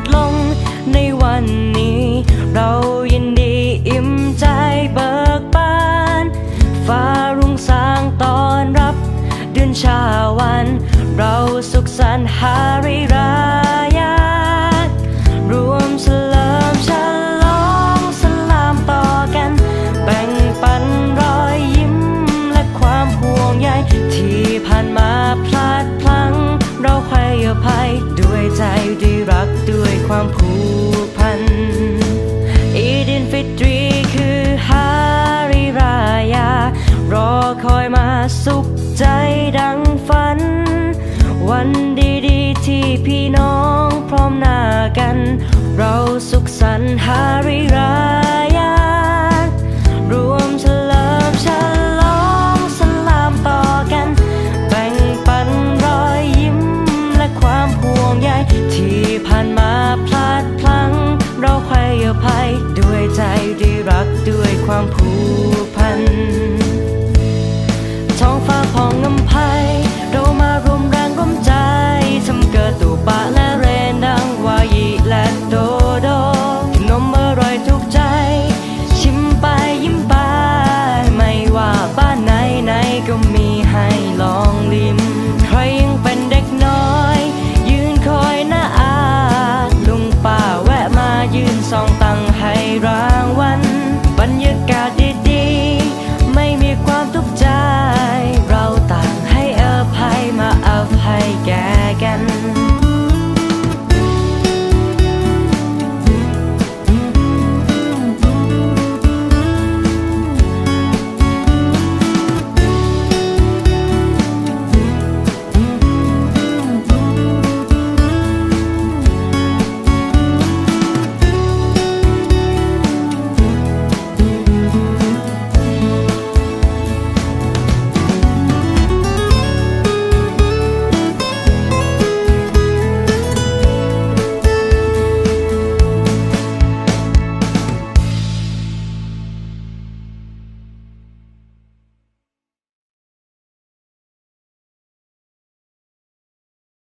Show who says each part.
Speaker 1: ดลงในวันนี้ เรายินดีอิ่มใจเบิกบาน ฟ้ารุ่งสางตอนรับเดือนชาวัน เราสุขสันต์ฮาริรายารวมเฉลิมฉลองสลามต่อกัน แบ่งปันรอยยิ้มและความห่วงใยที่ผ่านมาพลาดพลั้ง เราให้อภัยด้วยใจด้วยรักด้วย ความผูกพัน อีดินฟิตรีคือฮาริรายา รอคอยมาสุขใจดังฝัน วันดีๆที่พี่น้องพร้อมหน้ากัน เราสุขสันต์ฮาริรา ความผูกพัน ท้องฟ้าของน้ไพเรามารวมแรงร่วมใจทำเกิดตูปะและเรนดังวายีและโดโดนมอร่อยทุกใจ ชิมไปยิ้มไป ไม่ว่าบ้านไหนไหนก็มีให้ลองลิ้ม ใครยังเป็นเด็กน้อย ยืนคอยหน้าอาลุงป้าแวะมายืนสองตา time